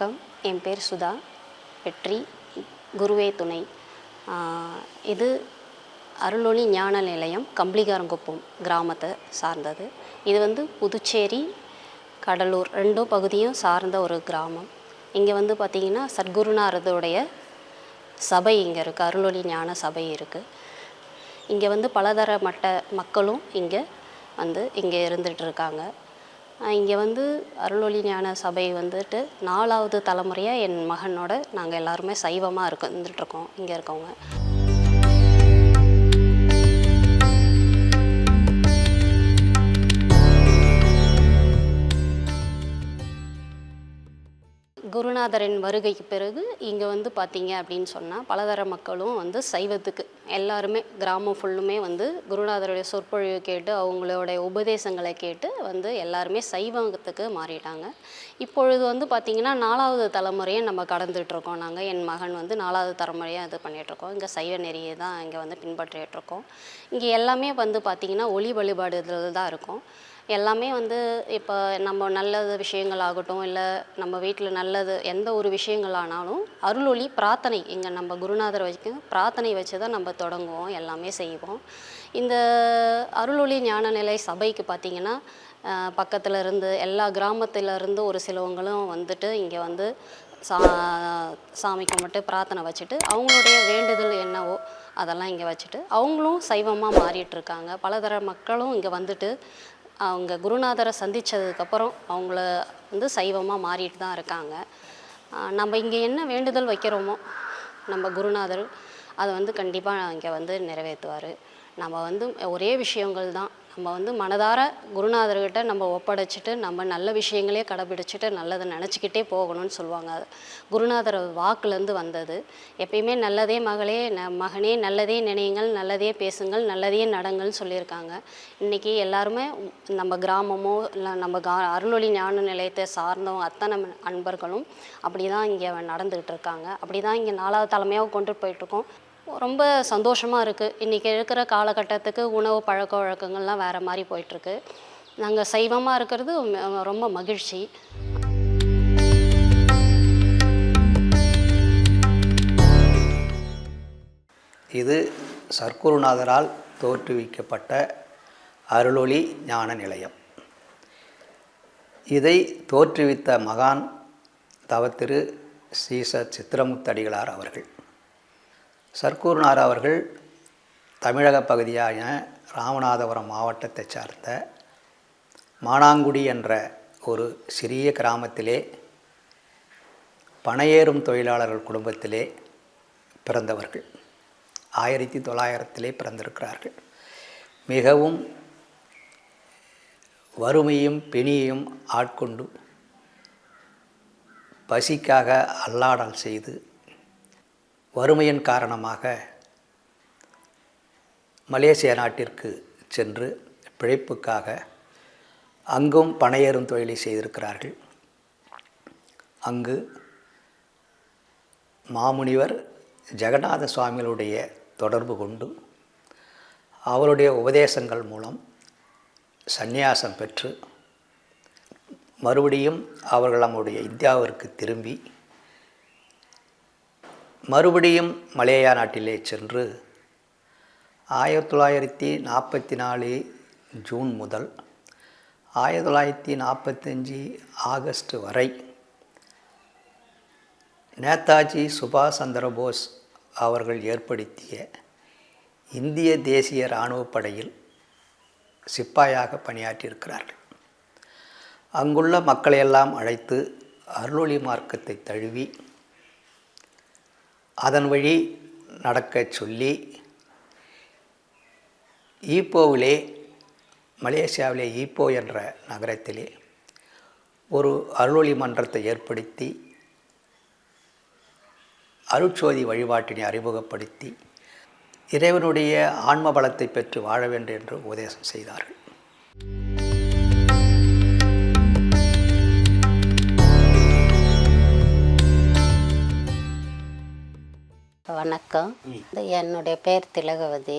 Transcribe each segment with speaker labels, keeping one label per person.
Speaker 1: வணக்கம். என் பேர் சுதா. வெற்றி. குருவே துணை. இது அருளொளி ஞான நிலையம் கம்பளிகாரங்குப்பம் கிராமத்தை சார்ந்தது. இது வந்து புதுச்சேரி கடலூர் ரெண்டும் பகுதியும் சார்ந்த ஒரு கிராமம். இங்கே வந்து பார்த்திங்கன்னா சத்குருநாரதுடைய சபை இங்கே இருக்குது அருளொளி ஞான சபை இருக்குது இங்கே வந்து பலதர மட்ட மக்களும் இங்கே வந்து இங்கே இருந்துகிட்ருக்காங்க இருக்காங்க. இங்கே வந்து அருளொளி ஞான சபை வந்துட்டு நாலாவது தலைமுறையாக என் மகனோட நாங்கள் எல்லாருமே சைவமாக இருக்க இருந்துகிட்ருக்கோம் இங்கே இருக்கவங்க. குருநாதரின் வருகைக்கு பிறகு இங்கே வந்து பார்த்தீங்க அப்படின்னு சொன்னால் பலதர மக்களும் வந்து சைவத்துக்கு எல்லாருமே கிராமம் ஃபுல்லுமே வந்து குருநாதருடைய சொற்பொழிவு கேட்டு அவங்களுடைய உபதேசங்களை கேட்டு வந்து எல்லாருமே சைவத்துக்கு மாறிட்டாங்க. இப்பொழுது வந்து பார்த்திங்கன்னா நாலாவது தலைமுறையை நம்ம கடந்துகிட்ருக்கோம் இருக்கோம் நாங்கள் என் மகன் வந்து நாலாவது தலைமுறையாக இது பண்ணிகிட்ருக்கோம் இங்கே சைவ நெறியை தான் இங்கே வந்து பின்பற்றிட்டுருக்கோம். இங்கே எல்லாமே வந்து பார்த்திங்கன்னா ஒளி வழிபாடுதல் தான் இருக்கும். எல்லாமே வந்து இப்போ நம்ம நல்லது விஷயங்கள் ஆகட்டும் இல்லை நம்ம வீட்டில் நல்லது எந்த ஒரு விஷயங்கள் ஆனாலும் அருளொளி பிரார்த்தனை. இங்கே நம்ம குருநாதர் வச்சு பிரார்த்தனை வச்சு தான் நம்ம தொடங்குவோம் எல்லாமே செய்வோம். இந்த அருளொளி ஞான நிலை சபைக்கு பார்த்திங்கன்னா பக்கத்தில் இருந்து எல்லா கிராமத்துல இருந்து ஒரு சிலவங்களும் வந்துட்டு இங்கே வந்து சா சாமி கும்பிட்டு பிரார்த்தனை வச்சுட்டு அவங்களுடைய வேண்டுதல் என்னவோ அதெல்லாம் இங்கே வச்சுட்டு அவங்களும் சைவமாக மாறிட்டுருக்காங்க பலதர மக்களும் இங்கே வந்துட்டு அவங்க குருநாதரை சந்தித்ததுக்கப்புறம் அவங்கள வந்து சைவமாக மாறிட்டு தான் இருக்காங்க. நம்ம இங்கே என்ன வேண்டுதல் வைக்கிறோமோ நம்ம குருநாதர் அதை வந்து கண்டிப்பாக இங்கே வந்து நிறைவேற்றுவார். நம்ம வந்து ஒரே விஷயங்கள் தான். நம்ம வந்து மனதார குருநாதர்கிட்ட நம்ம ஒப்படைச்சிட்டு நம்ம நல்ல விஷயங்களே கடைபிடிச்சிட்டு நல்லதை நினச்சிக்கிட்டே போகணும்னு சொல்லுவாங்க. அது குருநாதர் வாக்குலேருந்து வந்தது. எப்பயுமே நல்லதே மகளே ந மகனே நல்லதே நினையுங்கள் நல்லதே பேசுங்கள் நல்லதே நடங்கள்னு சொல்லியிருக்காங்க. இன்றைக்கி எல்லாருமே நம்ம கிராமமோ இல்லை நம்ம கா அருளொளி ஞான நிலையத்தை சார்ந்தவங்க அத்தனை அன்பர்களும் அப்படி தான் இங்கே நடந்துக்கிட்டு இருக்காங்க. அப்படி தான் இங்கே நாலாவது தலைமையாக கொண்டு போயிட்டுருக்கோம். ரொம்ப சந்தோஷமாக இருக்குது இன்றைக்கி இருக்கிற காலகட்டத்துக்கு உணவு பழக்க வழக்கங்கள்லாம் வேறு மாதிரி போயிட்டுருக்கு. நாங்கள் சைவமாக இருக்கிறது ரொம்ப மகிழ்ச்சி.
Speaker 2: இது சர்க்குருநாதரால் தோற்றுவிக்கப்பட்ட அருளொளி ஞான நிலையம். இதை தோற்றுவித்த மகான் தவத்திரு ஸ்ரீச சித்திரமுத்தடிகளார் அவர்கள். சர்க்குருநாதர் அவர்கள் தமிழக பகுதியான ராமநாதபுரம் மாவட்டத்தை சார்ந்த மானாங்குடி என்ற ஒரு சிறிய கிராமத்திலே பனையேறும் தொழிலாளர்கள் குடும்பத்திலே பிறந்தவர்கள். ஆயிரத்தி தொள்ளாயிரத்திலே பிறந்திருக்கிறார்கள். மிகவும் வறுமையும் பிணியையும் ஆட்கொண்டு பசிக்காக அல்லாடல் செய்து வறுமையின் காரணமாக மலேசியா நாட்டிற்கு சென்று பிழைப்புக்காக அங்கும் பனையேறும் தொழிலை செய்திருக்கிறார்கள். அங்கு மாமுனிவர் ஜெகநாத சுவாமிகளுடைய தொடர்பு கொண்டு அவருடைய உபதேசங்கள் மூலம் சந்நியாசம் பெற்று மறுபடியும் அவர்கள் நம்முடைய இந்தியாவிற்கு திரும்பி மறுபடியும் மலேயா நாட்டிலே சென்று ஆயிரத்தி தொள்ளாயிரத்தி நாற்பத்தி நாலு ஜூன் முதல் ஆயிரத்தி தொள்ளாயிரத்தி நாற்பத்தஞ்சு ஆகஸ்ட் வரை நேதாஜி சுபாஷ் சந்திரபோஸ் அவர்கள் ஏற்படுத்திய இந்திய தேசிய இராணுவ படையில் சிப்பாயாக பணியாற்றியிருக்கிறார்கள். அங்குள்ள மக்களையெல்லாம் அழைத்து அருளொளி மார்க்கத்தை தழுவி அதன் வழி நடக்கச் சொல்லி ஈப்போவிலே மலேசியாவிலே ஈப்போ என்ற நகரத்திலே ஒரு அருளொளி மன்றத்தை ஏற்படுத்தி அருட்சோதி வழிபாட்டினை அறிமுகப்படுத்தி இறைவனுடைய ஆன்ம பலத்தை பெற்று வாழ வேண்டும் என்று உபதேசம் செய்தார்கள்.
Speaker 1: வணக்கம். என்னுடைய பேர் திலகவதி.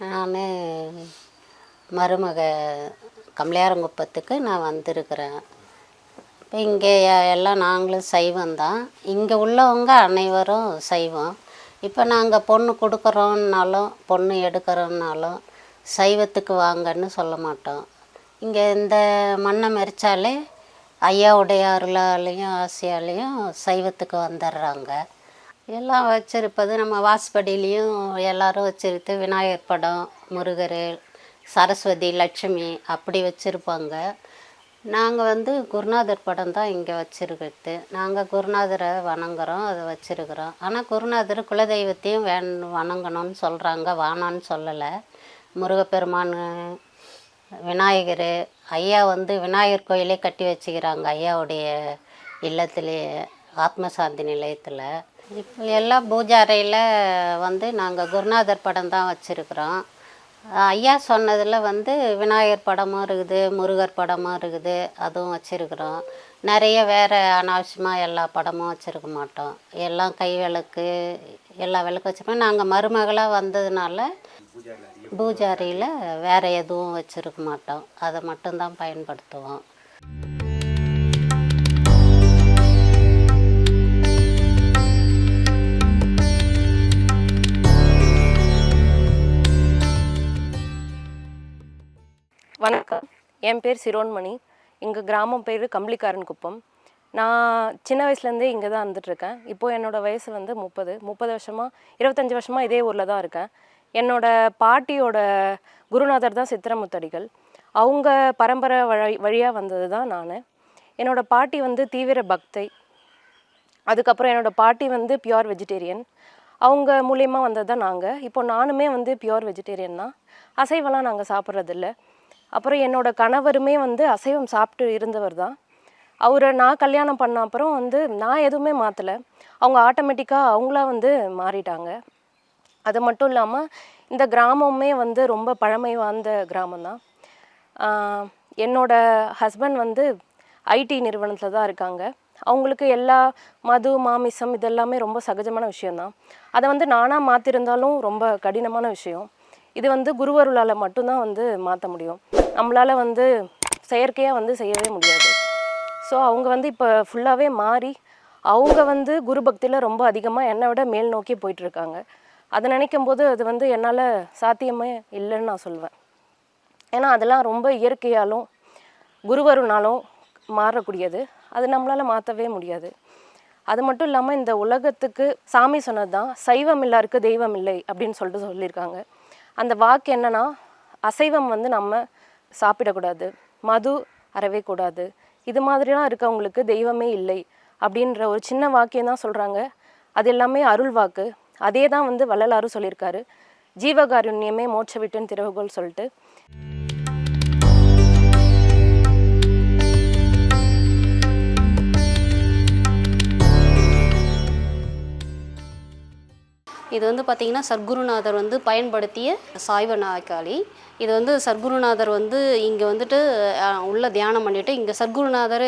Speaker 1: நான் மருமக கமலையாரங்குப்பத்துக்கு நான் வந்திருக்கிறேன்.
Speaker 3: இப்போ இங்கே எல்லாம் நாங்களும் சைவம் தான். இங்கே உள்ளவங்க அனைவரும் சைவம். இப்போ நாங்கள் பொண்ணு கொடுக்குறோன்னாலும் பொண்ணு எடுக்கிறோன்னாலும் சைவத்துக்கு வாங்கன்னு சொல்ல மாட்டோம். இங்கே இந்த மண்ணை மெரிச்சாலே ஐயாவுடைய அருளாலையும் ஆசையாலையும் சைவத்துக்கு வந்துடுறாங்க. எல்லாம் வச்சுருப்பது நம்ம வாசப்படியிலையும் எல்லாரும் வச்சுருத்து விநாயகர் படம் முருகர் சரஸ்வதி லட்சுமி அப்படி வச்சுருப்பாங்க. நாங்கள் வந்து குருநாதர் படம் தான் இங்கே வச்சுருக்கிறது. நாங்கள் குருநாதரை வணங்குறோம் அதை வச்சுருக்குறோம். ஆனால் குருநாதர் குலதெய்வத்தையும் வேண் வணங்கணும்னு சொல்கிறாங்க வானான்னு சொல்லலை. முருகப்பெருமான் விநாயகர் ஐயா வந்து விநாயகர் கோயிலே கட்டி வச்சுக்கிறாங்க ஐயாவுடைய இல்லத்திலே ஆத்மசாந்தி நிலையத்தில். எல்லா பூஜை அறையில் வந்து நாங்கள் குருநாதர் படம் தான் வச்சுருக்குறோம். ஐயா சொன்னதில் வந்து விநாயகர் படமும் இருக்குது முருகர் படமும் இருக்குது அதுவும் வச்சுருக்குறோம். நிறைய வேறு அனாவசியமாக எல்லா படமும் வச்சுருக்க மாட்டோம். எல்லாம் கை விளக்கு எல்லா விளக்கு வச்சுருப்போம். நாங்கள் மருமகளாக வந்ததுனால பூஜாரியில் வேறு எதுவும் வச்சுருக்க மாட்டோம். அதை மட்டும்தான் பயன்படுத்துவோம்.
Speaker 4: வணக்கம். என் பேர் சிரோன்மணி. எங்கள் கிராமம் பேர் கம்பளிக்காரன் குப்பம். நான் சின்ன வயசுலேருந்தே இங்கே தான் இருந்துகிட்ருக்கேன் இப்போது என்னோடய வயசு வந்து முப்பது. முப்பது வருஷமாக இருபத்தஞ்சி வருஷமாக இதே ஊரில் தான் இருக்கேன். என்னோடய பாட்டியோட குருநாதர் தான் சித்திரமுத்தடிகள். அவங்க பரம்பரை வழி வழியாக வந்தது தான் நான். என்னோடய பாட்டி வந்து தீவிர பக்தை. அதுக்கப்புறம் என்னோடய பாட்டி வந்து பியோர் வெஜிடேரியன். அவங்க மூலியமாக வந்தது தான் நாங்கள் இப்போ நானுமே வந்து பியோர் வெஜிடேரியன் தான். அசைவெல்லாம் நாங்கள் சாப்பிட்றதில்ல. அப்புறம் என்னோடய கணவருமே வந்து அசைவம் சாப்பிட்டு இருந்தவர் தான். அவரை நான் கல்யாணம் பண்ண அப்புறம் வந்து நான் எதுவுமே மாற்றலை அவங்க ஆட்டோமேட்டிக்காக அவங்களா வந்து மாறிட்டாங்க. அது மட்டும் இல்லாமல் இந்த கிராமமே வந்து ரொம்ப பழமை வாய்ந்த கிராமம்தான் என்னோட ஹஸ்பண்ட் வந்து ஐடி நிறுவனத்தில் தான் இருக்காங்க. அவங்களுக்கு எல்லா மது மாமிசம் இதெல்லாமே ரொம்ப சகஜமான விஷயந்தான் அதை வந்து நானாக மாற்றிருந்தாலும் ரொம்ப கடினமான விஷயம். இது வந்து குருவருளால் மட்டும்தான் வந்து மாற்ற முடியும். நம்மளால் வந்து செயற்கையாக வந்து செய்யவே முடியாது. ஸோ அவங்க வந்து இப்போ ஃபுல்லாகவே மாறி அவங்க வந்து குரு பக்தியில் ரொம்ப அதிகமாக என்னை விட மேல் நோக்கி போயிட்டுருக்காங்க. அதை நினைக்கும் போது அது வந்து என்னால் சாத்தியமே இல்லைன்னு நான் சொல்லுவேன் ஏன்னா அதெல்லாம் ரொம்ப இயற்கையாலும் குருவருனாலும் மாறக்கூடியது. அது நம்மளால் மாற்றவே முடியாது. அது மட்டும் இல்லாமல் இந்த உலகத்துக்கு சாமி சொன்னது தான் சைவம் இல்லாருக்கு தெய்வம் இல்லை அப்படின்னு சொல்லிட்டு சொல்லியிருக்காங்க. அந்த வாக்கு என்னென்னா அசைவம் வந்து நம்ம சாப்பிடக்கூடாது. மது அறவே கூடாது. இது மாதிரிலாம் இருக்கவங்களுக்கு தெய்வமே இல்லை அப்படின்ற ஒரு சின்ன வாக்கியம் தான் சொல்கிறாங்க அது எல்லாமே அருள் வாக்கு. அதே தான் வந்து வள்ளலாரும் சொல்லியிருக்காரு. ஜீவகாருண்யமே மோட்ச விட்டுன்னு திறவுகோல் சொல்லிட்டு.
Speaker 1: இது வந்து பார்த்திங்கன்னா சர்க்குருநாதர் வந்து பயன்படுத்திய சாய்வ நாய்க்காலி இது வந்து சர்க்குருநாதர் வந்து இங்கே வந்துட்டு உள்ளே உள்ள தியானம் பண்ணிவிட்டு இங்கே சர்க்குருநாதர்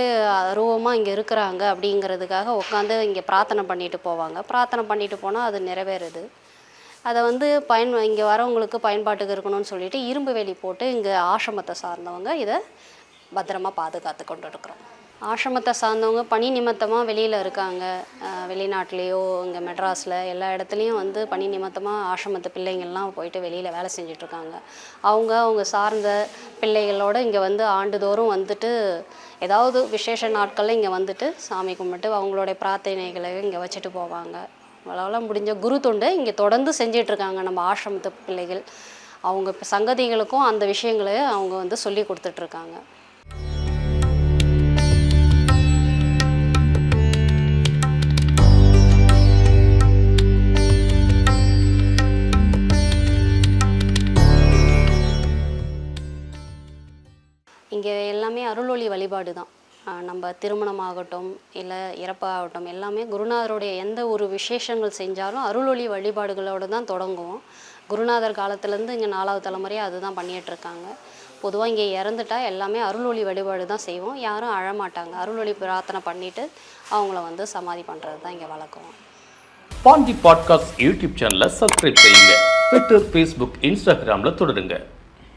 Speaker 1: அருவமாக இங்கே இருக்கிறாங்க அப்படிங்கிறதுக்காக உட்காந்து இங்கே பிரார்த்தனை பண்ணிட்டு போவாங்க. பிரார்த்தனை பண்ணிட்டு போனால் அது நிறைவேறுது. அதை வந்து பயன் இங்கே வரவங்களுக்கு பயன்பாட்டுக்கு இருக்கணும்னு சொல்லிட்டு இரும்பு வேலி போட்டு இங்கே ஆசிரமத்தை சார்ந்தவங்க இதை பத்திரமா பாதுகாத்து கொண்டு இருக்கிறோம் ஆசிரமத்தை சார்ந்தவங்க பணி நிமித்தமாக வெளியில் இருக்காங்க. வெளிநாட்டிலேயோ இங்கே மெட்ராஸில் எல்லா இடத்துலையும் வந்து பணி நிமித்தமாக ஆசிரமத்து பிள்ளைங்கள்லாம் போயிட்டு வெளியில் வேலை செஞ்சிட்ருக்காங்க. அவங்க அவங்க சார்ந்த பிள்ளைகளோடு இங்கே வந்து ஆண்டுதோறும் வந்துட்டு ஏதாவது விசேஷ நாட்களில் இங்கே வந்துட்டு சாமி கும்பிட்டு அவங்களுடைய பிரார்த்தனைகளை இங்கே வச்சுட்டு போவாங்க. அவங்களால முடிஞ்ச குரு தொண்டு இங்கே தொடர்ந்து செஞ்சிட்ருக்காங்க நம்ம ஆசிரமத்து பிள்ளைகள். அவங்க சங்கதிகளுக்கும் அந்த விஷயங்களை அவங்க வந்து சொல்லி கொடுத்துட்ருக்காங்க. வழிபாடு தான் நம்ம திருமணமாகட்டும் இல்லை இறப்பாகட்டும் எல்லாமே குருநாதருடைய எந்த ஒரு விசேஷங்கள் செஞ்சாலும் அருளொளி வழிபாடுகளோடு தான் தொடங்குவோம். குருநாதர் காலத்துலேருந்து இங்கே நாலாவது தலைமுறையாக அதுதான் பண்ணிகிட்ருக்காங்க. இருக்காங்க பொதுவாக இங்கே இறந்துட்டா எல்லாமே அருளொளி வழிபாடு தான் செய்வோம். யாரும் அழமாட்டாங்க. அருளொளி பிரார்த்தனை பண்ணிவிட்டு அவங்கள வந்து சமாதி பண்ணுறது தான் இங்கே வழக்கம்.
Speaker 5: பாண்டி பாட்காஸ்ட் யூடியூப் சேனலை சப்ஸ்கிரைப் செய்யுங்க. ட்விட்டர் ஃபேஸ்புக் இன்ஸ்டாகிராமில் தொடருங்க.